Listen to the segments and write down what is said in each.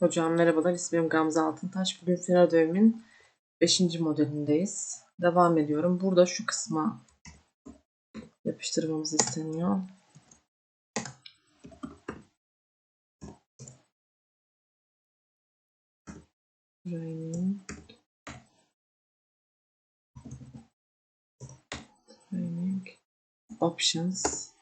Hocam merhabalar, ismim Gamze Altıntaş. Bugün Fera dövümün 5. modelindeyiz. Devam ediyorum. Burada şu kısma yapıştırmamız isteniyor. Training. Options.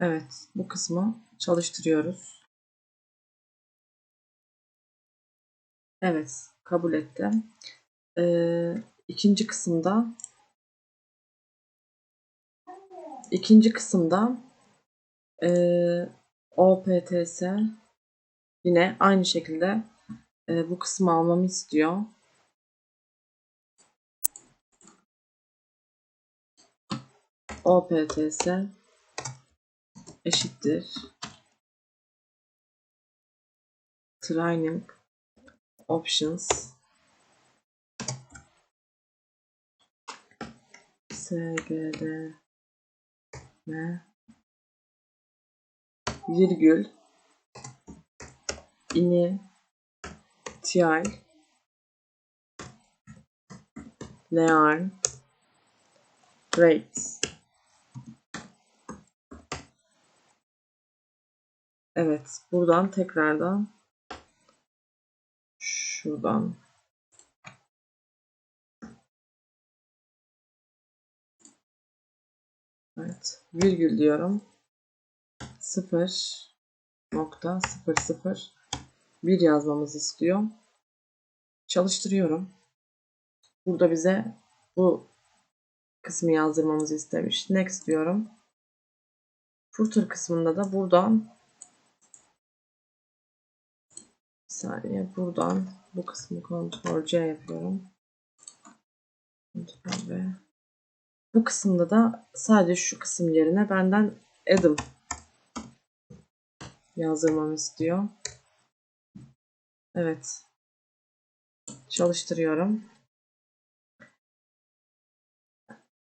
Evet, bu kısmı çalıştırıyoruz. Evet, kabul ettim. Ee, ikinci kısımda ikinci kısımda e, OPTS yine aynı şekilde e, bu kısmı almamı istiyor. OPTS eşittir. Training options. SGD M. Virgül. İni. TI learn. Rates Evet, buradan tekrardan şuradan Evet, virgül diyorum. 0 nokta 0 0 1 yazmamız istiyor. Çalıştırıyorum. Burada bize bu kısmı yazdırmamızı istemiş. Next diyorum. Footer kısmında da buradan saniye buradan bu kısmı Ctrl C yapıyorum. Ctrl V. Bu kısımda da sadece şu kısım yerine benden Adam yazdırmamı istiyor. Evet. Çalıştırıyorum.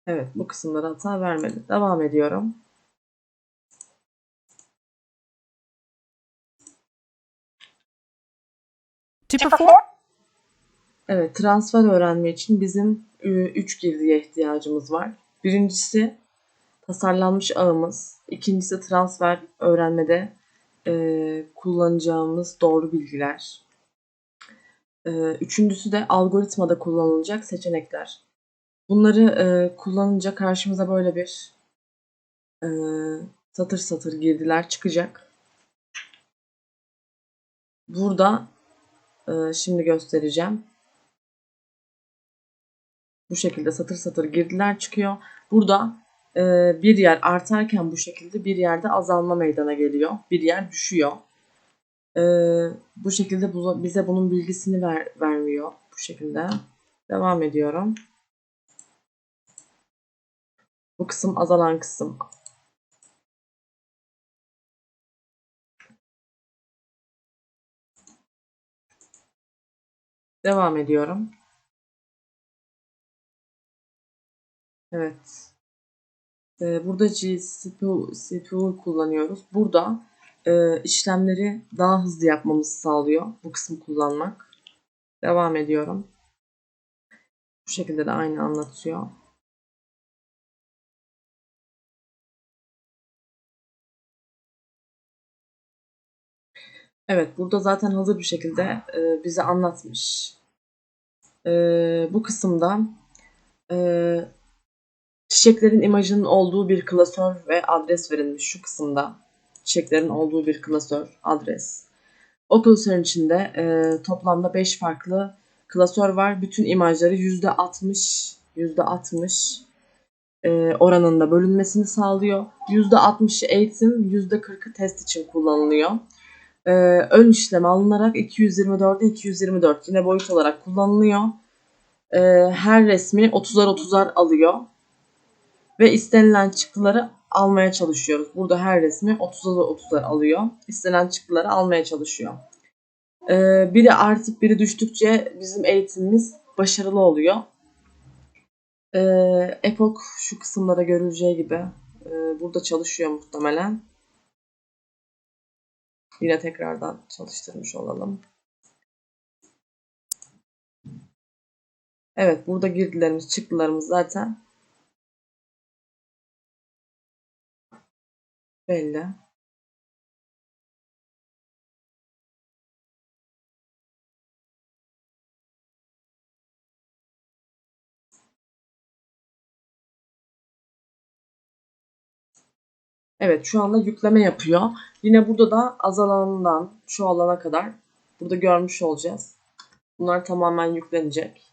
Evet bu kısımda da hata vermedi. Devam ediyorum. To perform Evet, transfer öğrenme için bizim 3 girdiye ihtiyacımız var. Birincisi tasarlanmış ağımız. İkincisi transfer öğrenmede e, kullanacağımız doğru bilgiler. E, üçüncüsü de algoritmada kullanılacak seçenekler. Bunları e, kullanınca karşımıza böyle bir e, satır satır girdiler çıkacak. Burada e, şimdi göstereceğim. Bu şekilde satır satır girdiler çıkıyor. Burada e, bir yer artarken bu şekilde bir yerde azalma meydana geliyor. Bir yer düşüyor. E, bu şekilde bize bunun bilgisini ver, vermiyor. Bu şekilde. Devam ediyorum. Bu kısım azalan kısım. Devam ediyorum. Evet. Ee, burada GCPU CPU kullanıyoruz. Burada e, işlemleri daha hızlı yapmamızı sağlıyor bu kısmı kullanmak. Devam ediyorum. Bu şekilde de aynı anlatıyor. Evet, burada zaten hazır bir şekilde e, bize anlatmış. E, bu kısımda e, çiçeklerin imajının olduğu bir klasör ve adres verilmiş şu kısımda. Çiçeklerin olduğu bir klasör, adres. O klasörün içinde e, toplamda 5 farklı klasör var. Bütün imajları %60 %60 e, oranında bölünmesini sağlıyor. %60'ı eğitim, %40'ı test için kullanılıyor. E, ön işleme alınarak 224'e 224 yine boyut olarak kullanılıyor. E, her resmi 30'ar 30'ar alıyor ve istenilen çıktıları almaya çalışıyoruz. Burada her resmi 30'a 30'a alıyor. İstenen çıktıları almaya çalışıyor. Ee, biri artıp biri düştükçe bizim eğitimimiz başarılı oluyor. Ee, Epoch şu kısımlara görüleceği gibi e, burada çalışıyor muhtemelen. Yine tekrardan çalıştırmış olalım. Evet burada girdilerimiz çıktılarımız zaten belli. Evet şu anda yükleme yapıyor. Yine burada da azalandan şu alana kadar burada görmüş olacağız. Bunlar tamamen yüklenecek.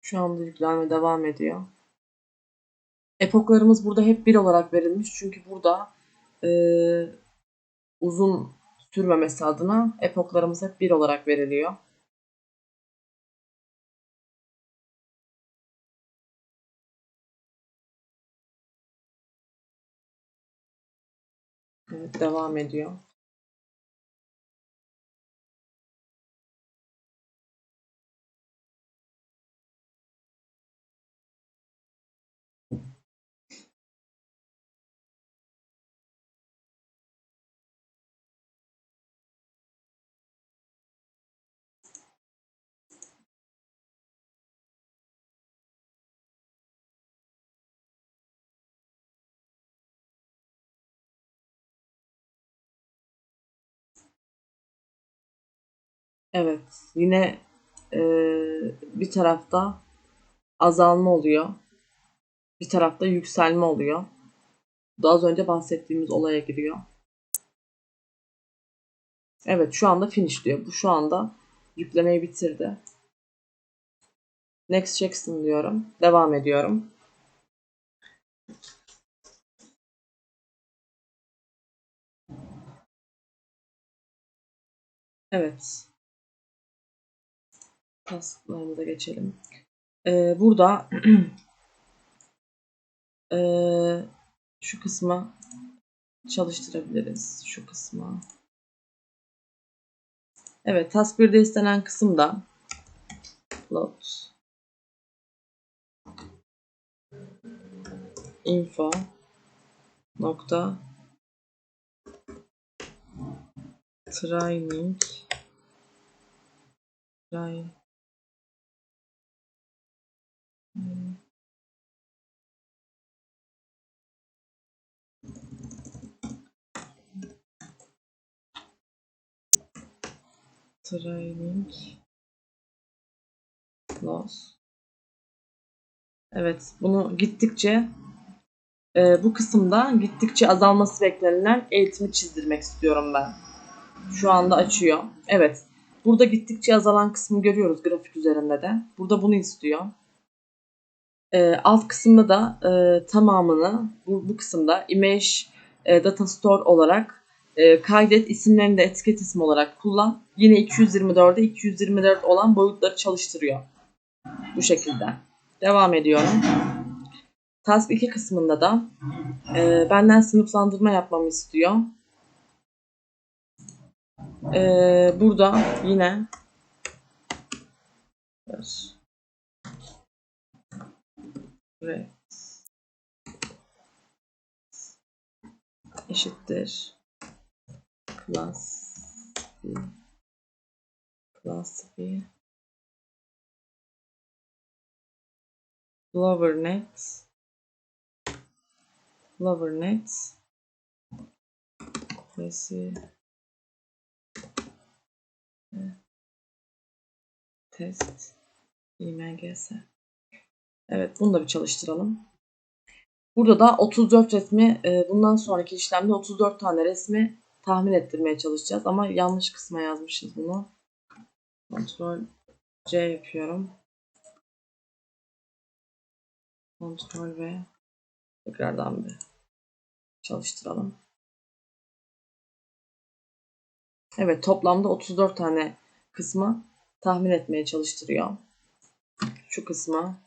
Şu anda yüklenme devam ediyor. Epoklarımız burada hep bir olarak verilmiş. Çünkü burada e, uzun sürmemesi adına epoklarımız hep bir olarak veriliyor. Evet, devam ediyor. Evet, yine e, bir tarafta azalma oluyor. Bir tarafta yükselme oluyor. Bu da az önce bahsettiğimiz olaya giriyor. Evet, şu anda finishliyor. Bu şu anda yüklemeyi bitirdi. Next Jackson diyorum. Devam ediyorum. Evet. Tasklarımıza geçelim. Ee, burada ee, şu kısma çalıştırabiliriz. Şu kısma. Evet, task 1'de istenen kısımda plot info nokta training training training loss Evet, bunu gittikçe e, bu kısımda gittikçe azalması beklenilen eğitimi çizdirmek istiyorum ben. Şu anda açıyor. Evet. Burada gittikçe azalan kısmı görüyoruz grafik üzerinde de. Burada bunu istiyor. E, alt kısımda da e, tamamını bu, bu kısımda image e, data store olarak e, kaydet isimlerini de etiket ismi olarak kullan. Yine 224'e 224 olan boyutları çalıştırıyor. Bu şekilde. Devam ediyorum. Task 2 kısmında da e, benden sınıflandırma yapmamı istiyor. E, burada yine evet. Eşittir. Class class B lower net. Lower net. Nesi test. İmgs Evet bunu da bir çalıştıralım. Burada da 34 resmi e, bundan sonraki işlemde 34 tane resmi tahmin ettirmeye çalışacağız ama yanlış kısma yazmışız bunu. Ctrl C yapıyorum. Ctrl V tekrardan bir çalıştıralım. Evet toplamda 34 tane kısmı tahmin etmeye çalıştırıyor. Şu kısma